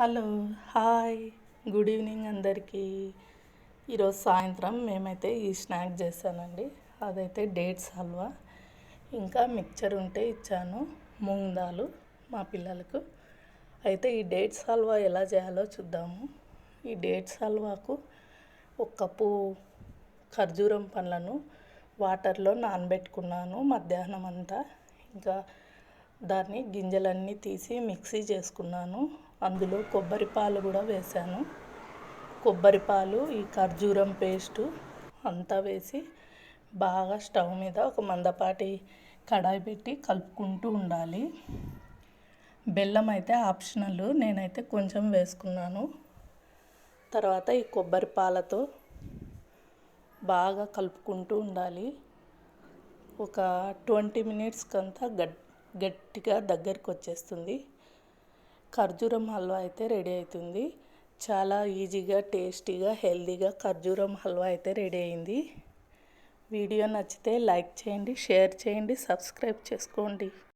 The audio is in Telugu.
Hello hi. గుడ్ ఈవినింగ్ అందరికీ. ఈరోజు సాయంత్రం మేమైతే ఈ స్నాక్ చేశానండి. అదైతే డేట్స్ హల్వా. ఇంకా మిక్చర్ ఉంటే ఇచ్చాను మూంగ్ మా పిల్లలకు. అయితే ఈ డేట్స్ హల్వా ఎలా చేయాలో చూద్దాము. ఈ డేట్స్ హల్వాకు ఒక కప్పు ఖర్జూరం పండ్లను వాటర్లో నానబెట్టుకున్నాను మధ్యాహ్నం అంతా ఇంకా దాన్ని గింజలన్నీ తీసి మిక్సీ చేసుకున్నాను. అందులో కొబ్బరి పాలు కూడా వేశాను. కొబ్బరి పాలు ఈ ఖర్జూరం పేస్టు అంతా వేసి బాగా స్టవ్ మీద ఒక మందపాటి కడాయి పెట్టి కలుపుకుంటూ ఉండాలి. బెల్లం అయితే ఆప్షనల్ నేనైతే కొంచెం వేసుకున్నాను. తర్వాత ఈ కొబ్బరి పాలతో బాగా కలుపుకుంటూ ఉండాలి. ఒక ట్వంటీ మినిట్స్కి అంతా గట్ గట్టిగా దగ్గరికి వచ్చేస్తుంది ఖర్జూరం హల్వా అయితే రెడీ అవుతుంది. చాలా ఈజీగా టేస్టీగా హెల్తీగా ఖర్జూరం హల్వా అయితే రెడీ అయింది. వీడియో నచ్చితే లైక్ చేయండి షేర్ చేయండి సబ్స్క్రైబ్ చేసుకోండి.